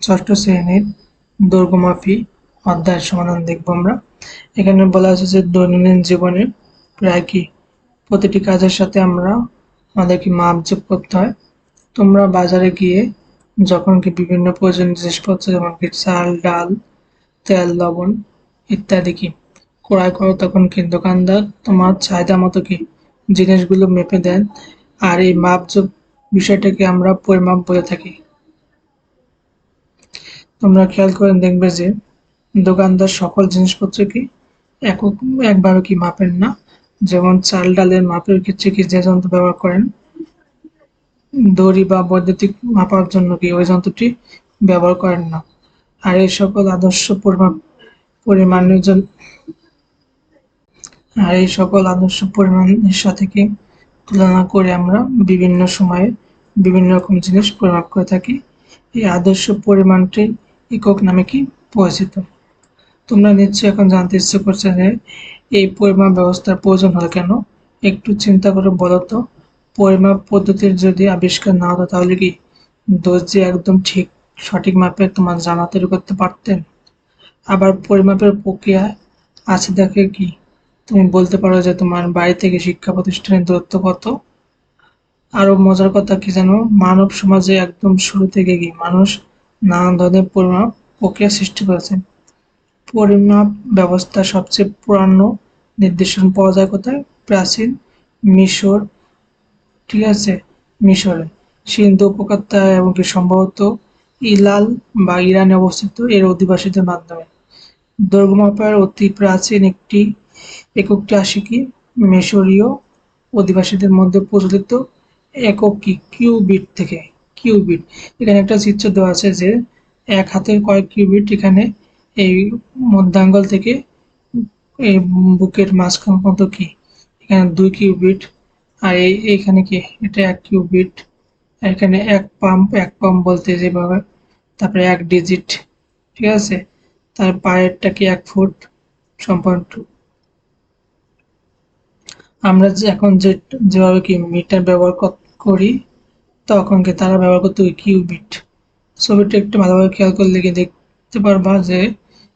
ষষ্ঠ শ্রেণির দৈর্ঘ্যমাপী অধ্যায়ের সমাধান দেখব আমরা। এখানে বলা আছে যে দৈনন্দিন জীবনে প্রায় কি প্রতিটি কাজের সাথে আমরা আমাদের কি মাপ যোগ করতে হয়। তোমরা বাজারে গিয়ে যখন কি বিভিন্ন প্রয়োজনীয় জিনিসপত্র যেমন কি চাল, ডাল, তেল, লবণ ইত্যাদি কি ক্রয় করো, তখন কি দোকানদার তোমার চাহিদা মতো কি জিনিসগুলো মেপে দেন। আর এই মাপযোগ বিষয়টাকে আমরা পরিমাপ বলে থাকি। তোমরা খেয়াল করে দেখবে যে দোকানদার সকল জিনিসপত্র কি একক একভাবে কি মাপেন না? যেমন চাল ডালের মাপের ক্ষেত্রে কি যে যন্ত্র ব্যবহার করেন? দড়ি বা বৈদ্যুতিক মাপার জন্য কি ওই যন্ত্রটি ব্যবহার করেন না? আর এই সকল আদর্শ পরিমাপ পরিমাণের জন্য আর এই সকল আদর্শ পরিমাণের সাথে কি তুলনা করে আমরা বিভিন্ন সময়ে বিভিন্ন রকম জিনিস পরিমাপ করে থাকি। এই আদর্শ পরিমাণটি একক নামে কি? পরিচিত। তোমরা নিশ্চয়ই এখন জানতে ইচ্ছে করছে যে এই পরিমাপ ব্যবস্থার প্রয়োজন হয় কেন? একটু চিন্তা করে বলো তো। পরিমাপ পদ্ধতির যদি আবিষ্কার না হতো তাহলে কি দর্জি একদম ঠিক সঠিক মাপে তোমার জানা তৈরি করতে পারতেন? আবার পরিমাপের প্রক্রিয়া আছে দেখে কি? তুমি বলতে পারো যে তোমার বাড়ি থেকে শিক্ষা প্রতিষ্ঠানের দূরত্ব কত? আরও মজার কথা কি জানো? মানব সমাজে একদম শুরু থেকে কি মানুষ নানান ধরনের পরিমাপ প্রক্রিয়া সৃষ্টি করেছে। পরিমাপ ব্যবস্থা সবচেয়ে পুরানো নির্দেশন পাওয়া যায় কোথায়? প্রাচীন মিশর, ঠিক আছে? মিশরে। সিন্ধু উপত্যকায় এবং কি সম্ভবত ইলাল বা ইরানে অবস্থিত এর অধিবাসীদের মাধ্যমে। দৈর্ঘ্য মাপার অতি প্রাচীন একটি এককটি আসে কি মিশরীয় অধিবাসীদের মধ্যে প্রচলিত একক কি কিউবিট থেকে। কিউবিট। এখানে একটা চিত্র দেওয়া আছে যে এক হাতের কয়েক কিউবিট এখানে এই মধ্যাঙ্গল থেকে এই বুকের মাঝখান পর্যন্ত কি? এখানে দুই কিউবিট। আর এই এখানে কি? এটা এক কিউবিট। এখানে এক পাম্প এক পাম্প বলতে যেভাবে। তারপরে এক ডিজিট। ঠিক আছে? তার পায়েরটা কি এক ফুট? সম্পূর্ণ আমরা যে এখন যে যেভাবে কি মিটার ব্যবহার করি তখন কি তারা ব্যবহার করতে কিউবিট। ছবিটি একটু ভালোভাবে খেয়াল করলে কি দেখতে পারবা যে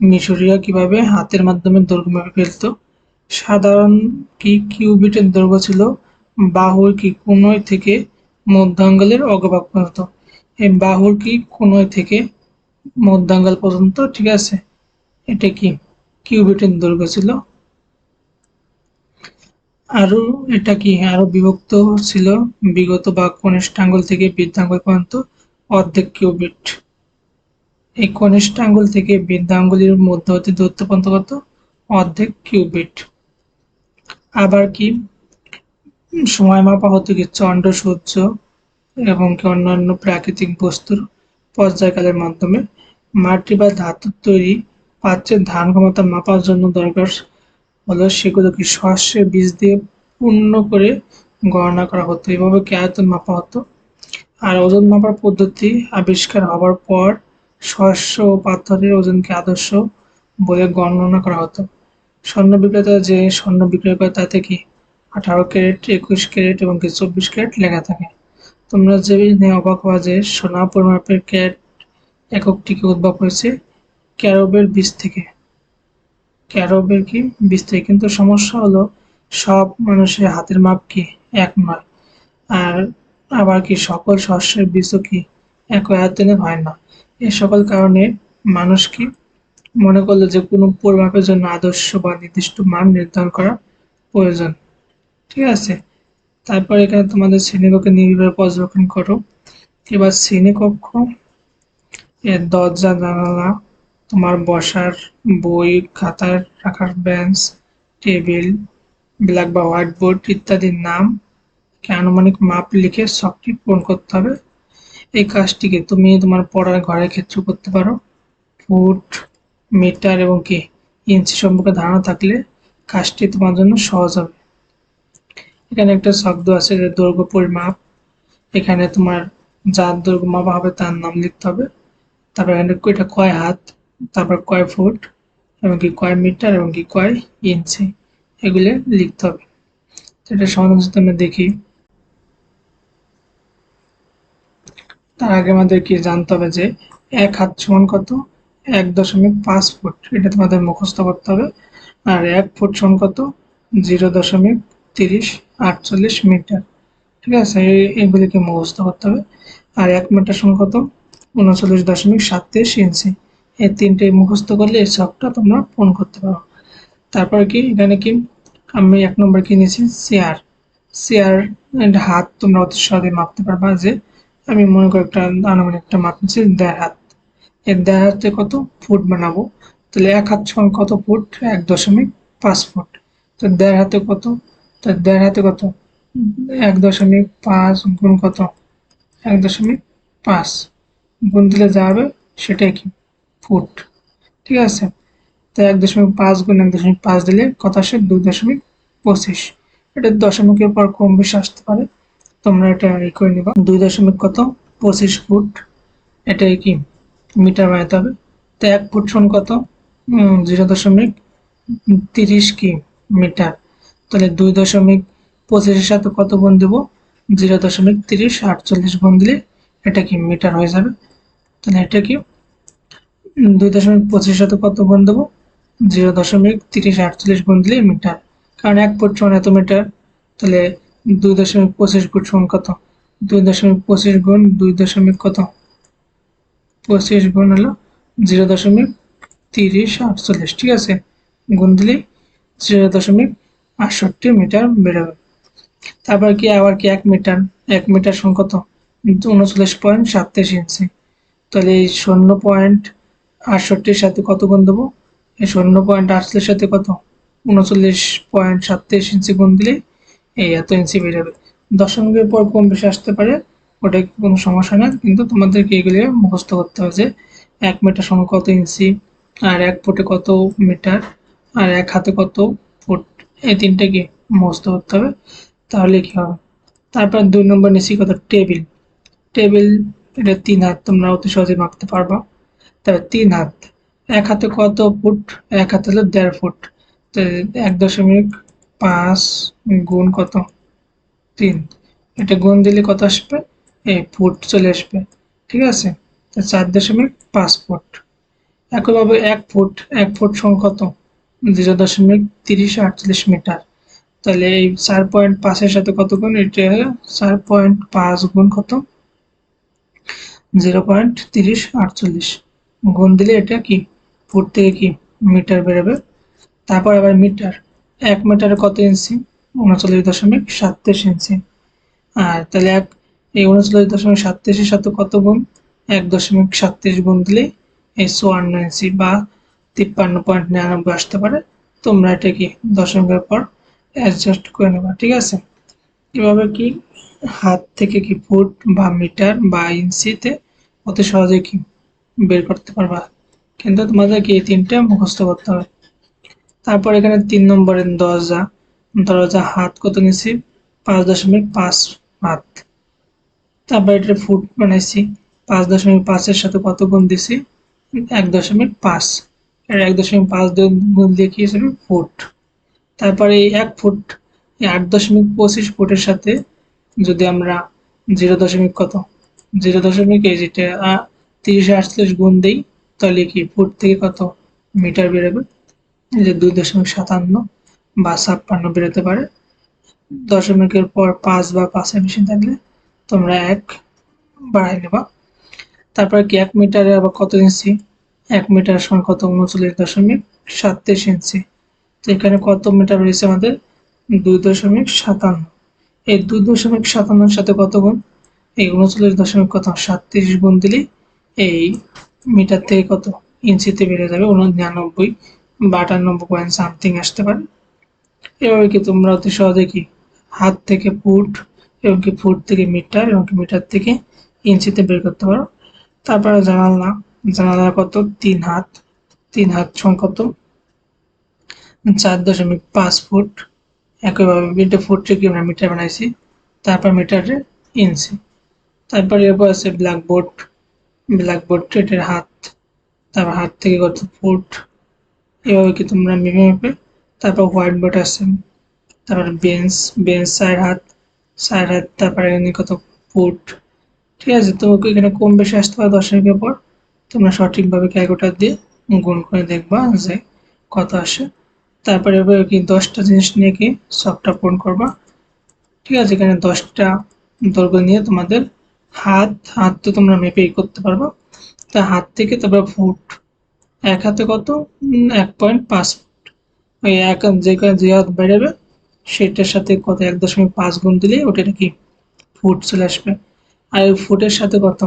মিশরীয় কীভাবে হাতের মাধ্যমে দৈর্ঘ্য মেপে ফেলত। সাধারণ কি কিউবিটের দৈর্ঘ্য ছিল? বাহুর কি কোনয় থেকে মধ্যাঙ্গলের অগ্রভাগ পর্যন্ত? এই বাহুর কি কোনয় থেকে মধ্যাঙ্গল পর্যন্ত? ঠিক আছে। এটা কি? কিউবিটের দৈর্ঘ্য ছিল? আরও এটা কি, আরও বিভক্ত ছিল? বিগত বা কনিষ্ঠাঙ্গুল থেকে বৃদ্ধাঙ্গুল পর্যন্ত অর্ধেক কিউবিট। এই কনিষ্ঠ আঙ্গুল থেকে বৃদ্ধাঙ্গুলির মধ্যবর্তী দূরত্ব পর্যন্ত কত? অর্ধেক কিউবিট। আবার কি? সময় মাপা হতো কি? চন্দ্র সূর্য এবং কি অন্যান্য প্রাকৃতিক বস্তুর পর্যায়কালের মাধ্যমে। মাটি বা ধাতুর তৈরি পাত্রের ধান ক্ষমতা মাপার জন্য দরকার হলো সেগুলো কি শস্যের বীজ দিয়ে পূর্ণ করে গণনা করা হতো? এভাবে কি আয়তন মাপা হতো? আর ওজন মাপার পদ্ধতি আবিষ্কার হবার পর শস্য ও পাথরের ওজনকে আদর্শ বলে গণনা করা হতো। স্বর্ণ বিক্রেতা যে স্বর্ণ বিক্রয় করে, তাতে কি আঠারো ক্যারেট, একুশ ক্যারেট এবং কি চব্বিশ ক্যারেট লেখা থাকে? তোমরা যে অবাক হওয়া যে সোনা পরিমাপের ক্যারেট এককটিকে উদ্ভব হয়েছে ক্যারবের বীজ থেকে। ক্যারবের কি? থেকে কিন্তু সমস্যা হলো সব মানুষের হাতের মাপ কি? এক নয়। আর আবার কি সকল শস্যের বীজও কি এক আয়তনে হয় না? এ সকল কারণে মানুষ কি মনে করল যে কোনো পরিমাপের জন্য আদর্শ বা নির্দিষ্ট মান নির্ধারণ করা প্রয়োজন। ঠিক আছে? তারপর এখানে তোমাদের শ্রেণীকক্ষে নির্ভর পর্যবেক্ষণ করো। এবার শ্রেণীকক্ষ, এর দরজা, জানালা তোমার বসার বই খাতার রাখার বেঞ্চ, টেবিল, ব্ল্যাক বা হোয়াইট বোর্ড ইত্যাদির নাম আনুমানিক মাপ লিখে সবটি পূরণ করতে হবে। এই কাজটিকে তুমি তোমার পড়ার ঘরের ক্ষেত্রে করতে পারো। ফুট, মিটার এবং কি, ইঞ্চি সম্পর্কে ধারণা থাকলে কাজটি তোমার জন্য সহজ হবে। এখানে একটা শব্দ আছে যে দৈর্ঘ্য, পরিমাপ। এখানে তোমার যার দৈর্ঘ্য মাপা হবে তার নাম লিখতে হবে। তারপর এখানে এটা কয় হাত? তারপর কয় ফুট, এবং কি কয় মিটার, এবং কি কয় ইঞ্চি, এগুলো লিখতে হবে। এটা সমাধান যদি আমরা দেখি। তার আগে আমাদের কি জানতে হবে যে এক হাত সমান কত? এক দশমিক পাঁচ ফুট। এটা তোমাদের মুখস্থ করতে হবে। আর এক ফুট সমান কত? জিরো দশমিক তিরিশ আটচল্লিশ মিটার। ঠিক আছে? এগুলিকে মুখস্থ করতে হবে। আর এক মিটার সমান কত? উনচল্লিশ দশমিক সাতত্রিশ ইঞ্চি। এই তিনটে মুখস্থ করলে এই ছকটা তোমরা পূরণ করতে পারো। তারপর কি? এখানে কি? আমি এক নম্বর কি নিয়েছি? চেয়ার চেয়ার হাত তোমরা অতি সহজে মাপতে পারবা যে আমি মনে করি একটা আনুমানিক একটা মাপ নিচ্ছি দেড় হাত। এর দেড় হাতে কত ফুট বানাবো? তাহলে এক হাত সমান কত ফুট? এক দশমিক পাঁচ ফুট। তো দেড় হাতে কত? তো দেড় হাতে কত? এক দশমিক পাঁচ গুণ কত? এক দশমিক পাঁচ। গুণ দিলে যা হবে সেটাই কি? ফুট। ঠিক আছে? তো এক দশমিক পাঁচ গুণ এক দশমিক পাঁচ দিলে কত আসে? দুই দশমিক পঁচিশ। এটা দশমিকের পর কম বেশি আসতে পারে। তোমরা এটা ই করে নিবা। দুই দশমিক কত? পঁচিশ ফুট। এটাই কি? মিটার বানাতে হবে। তো এক ফুট সমান কত? জিরো দশমিক তিরিশ কি? মিটার। তাহলে দুই দশমিক পঁচিশের সাথে কত গুণ দেবো? জিরো দশমিক তিরিশ আটচল্লিশ গুণ দিলে এটা কি? মিটার হয়ে যাবে। তাহলে এটা কি? দুই দশমিক পঁচিশ সাথে কত গুণ দেবো। জিরো দশমিক তিরিশ আটচল্লিশ গুণ দিলে মিটার। কারণ এক ফুট সমান এত মিটার, তাহলে দুই দশমিক পঁচিশ ফুট সমান কত? দুই দশমিক পঁচিশ গুণ দুই দশমিক কত? পঁচিশ গুণ হলো জিরো দশমিক তিরিশ আটচল্লিশ, ঠিক আছে? গুণ দিলে জিরো দশমিক আটষট্টি মিটার বেরোবে। তারপর কি আবার কি এক মিটার? এক মিটার সমান কত? উনচল্লিশ পয়েন্ট সাতত্রিশ ইঞ্চি। তাহলে এই শূন্য পয়েন্ট আটষট্টির সাথে কত গুণ দেবো? এই শূন্য পয়েন্ট আটচল্লিশ সাথে কত? উনচল্লিশ পয়েন্ট সাতত্রিশ ইঞ্চি গুণ দিলে এই এত ইঞ্চি বেরোবে দশমিকের পর কম বেশি আসতে পারে, ওটা কোনো সমস্যা না কিন্তু তোমাদেরকে এগুলি মুখস্থ করতে হবে যে এক মিটার সমান কত ইঞ্চি, আর এক ফুটে কত মিটার আর এক হাতে কত ফুট, এই তিনটে কি মুখস্থ করতে হবে। তাহলে কি হবে? তারপর দুই নম্বর নিচে কত? টেবিল। টেবিল এটা তিন হাত, তোমরা অতি সহজে মাপতে পারবা। তিন হাত। এক হাতে কত ফুট, এক হাতে হলো দেড় ফুট। এক দশমিক পাঁচ গুণ কত? তিন। এটা গুণ দিলে কত আসবে? এই ফুট চলে আসবে। ঠিক আছে? চার দশমিক পাঁচ ফুট। একইভাবে এক ফুট এক ফুট সমান কত? জিরো দশমিক তিরিশ আটচল্লিশ মিটার। তাহলে এই চার পয়েন্ট পাঁচের সাথে কত গুণ? এটা চার পয়েন্ট পাঁচ গুণ কত? জিরো পয়েন্ট তিরিশ আটচল্লিশ। গুণ দিলে এটা কি? ফুট থেকে কি? মিটার বেরোবে তারপর আবার মিটার। এক মিটারে কত ইঞ্চি উনচল্লিশ দশমিক সাতত্রিশ ইঞ্চি আর তাহলে এক এই উনচল্লিশ দশমিক সাতত্রিশের সাথে কত গুণ? এক দশমিক সাতত্রিশ গুণ দিলে এই চুয়ান্ন ইঞ্চি বা তিপ্পান্ন পয়েন্ট নিরানব্বই আসতে পারে। তোমরা এটা কি? দশমিকের পর অ্যাডজাস্ট করে নেবা, ঠিক আছে? এভাবে কি? হাত থেকে কি ফুট বা মিটার বা ইঞ্চিতে? অতি সহজে কি? বের করতে পারবা। কিন্তু তোমাদেরকে এই তিনটে মুখস্থ করতে হবে? তারপর এখানে তিন নম্বরের দরজা। দরজা হাত কত নিছি পাঁচ দশমিক পাঁচ হাত। তারপর এটা ফুট বানাইছি। পাঁচ দশমিক পাঁচের সাথে কত গুণ দিছি? এক দশমিক পাঁচ। এর এক দশমিক পাঁচ গুণ দিয়ে কি হিসেবে ফুট। তারপরে এই এক ফুট, এই আট দশমিক পঁচিশ ফুটের সাথে যদি আমরা জিরো দশমিক কত? জিরো দশমিক এই যেটা তিরিশে আটচল্লিশ গুণ দিই, তাহলে কি ফুট থেকে কত মিটার বেরোবে? এই যে দুই দশমিক সাতান্ন বা ছাপ্পান্ন বেরোতে পারে। দশমিকের পর পাঁচ বা পাঁচের বেশি থাকলে তোমরা এক বাড়াই নেবা। তারপরে কি এক মিটারে আবার কত ইঞ্চি? এক মিটার সমান কত? উনচল্লিশ দশমিক সাতত্রিশ ইঞ্চি। তো এখানে কত মিটার রয়েছে আমাদের? দুই দশমিক সাতান্ন। এই দুই দশমিক সাতান্নর সাথে কত গুণ? এই উনচল্লিশ দশমিক কত? সাতত্রিশ গুণ দিলে এই মিটার থেকে কত ইঞ্চিতে বেড়ে যাবে? উননিরানব্বই বা আটানব্বই পয়েন্ট সামথিং আসতে পারে। এভাবে কি তোমরা অতি সহজে কি হাত থেকে ফুট এবং কি ফুট থেকে মিটার এবং কি মিটার থেকে ইঞ্চিতে বের করতে পারো? তারপরে জানালা জানালা কত? তিন হাত। তিন হাত সমান কত? চার দশমিক পাঁচ ফুট একইভাবে এটা ফুট থেকে আমরা মিটার বানাইছি। তারপর মিটারে ইঞ্চি তারপরে এরপর আছে ব্ল্যাকবোর্ড ব্ল্যাকবোর্ড এটার হাত তারপর হাত থেকে কত ফুট, এভাবে কি তোমরা মেপে মেপে, তারপর হোয়াইট বোর্ড আছে, তারপর বেঞ্চ বেঞ্চ চার হাত চার হাত তারপরে এখানে কত ফুট, ঠিক আছে? তো এখানে কম বেশি আসতে পারে দশমিকের পর, তোমরা সঠিকভাবে ক্যালকুলেটর দিয়ে গুণ করে দেখবা যে কত আসে। তারপরে এবার কি দশটা জিনিস নিয়ে কি সবটা পূরণ করবা, ঠিক আছে? এখানে দশটা দৈর্ঘ্য নিয়ে তোমাদের হাত হাত তো তোমরা মেপেই করতে পারব। তা হাত থেকে তারপর ফুট, এক হাতে কত? এক পয়েন্ট পাঁচ ফুট। ওই এক যে যে হাত বেরোবে সেটার সাথে কত? এক দশমিক পাঁচ গুণ দিলেই ওটা কি ফুট চলে আসবে। আর ওই ফুটের সাথে কত?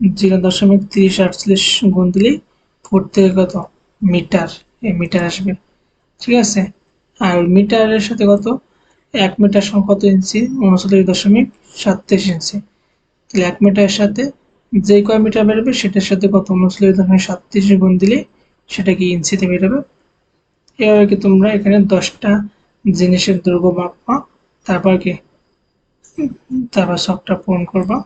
জিরো দশমিক তিরিশ আটচল্লিশ গুণ দিলেই ফুট থেকে কত? মিটার। এই মিটার আসবে। ঠিক আছে? আর মিটারের সাথে কত? এক মিটার সমান কত ইঞ্চি? উনচল্লিশ দশমিক সাতত্রিশ ইঞ্চি। মিটারের সাথে যে কয় মিটার বেরোবে সেটার সাথে কত উনচল্লিশ দশমিক সাতত্রিশ গুণ দিলে সেটাকে ইঞ্চিতে বেরোবে। এভাবে কি তোমরা এখানে দশটা জিনিসের দৈর্ঘ্য মাপবা তারপর কি? তারপর সবটা পূরণ করবা।